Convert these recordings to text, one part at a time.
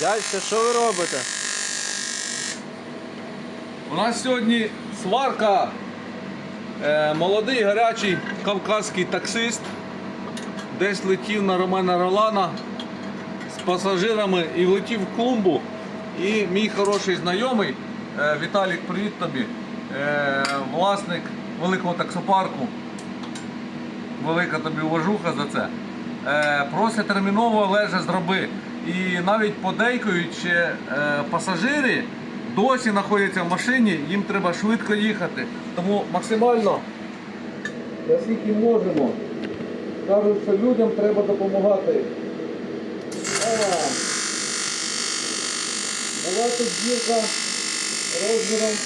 Дядька, що ви робите? У нас сьогодні сварка. Е, молодий гарячий кавказький таксист. Десь летів на Романа Ролана з пасажирами і влетів в клумбу. І мій хороший знайомий е, Віталік, привіт тобі. Е, власник великого таксопарку. Велика тобі уважуха за це. Е, просить терміново леже зроби. І навіть подейкуючи е, пасажири досі знаходяться в машині, їм треба швидко їхати. Тому максимально, наскільки можемо, кажуть, що людям треба допомагати. Була тут дірка розміром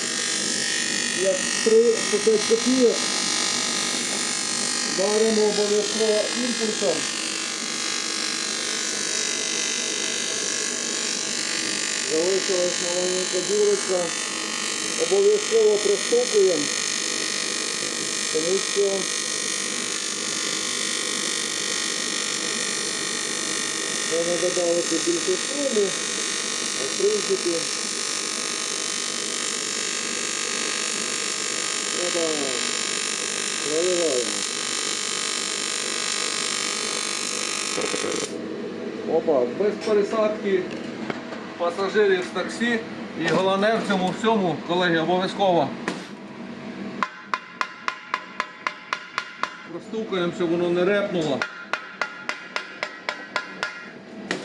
як 3 по 5 копійок. Варимо обов'язково імпульсом. Залишилась маленька дірочка. Обов'язково простукуємо, тому що можна додати більше струму, а в принципі треба проливаємо. Опа, без пересадки пасажирів з таксі. І головне в цьому всьому, колеги, обов'язково простукаємо, щоб воно не репнуло.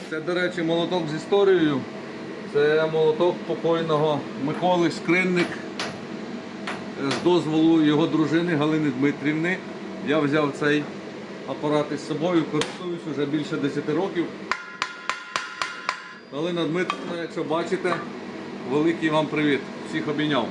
Це, до речі, молоток з історією. Це молоток покойного Миколи Скринник з дозволу його дружини Галини Дмитрівни. Я взяв цей апарат із собою, користуюсь вже більше 10 років. Галина Дмитрівна, якщо бачите, великий вам привіт. Всіх обійняв.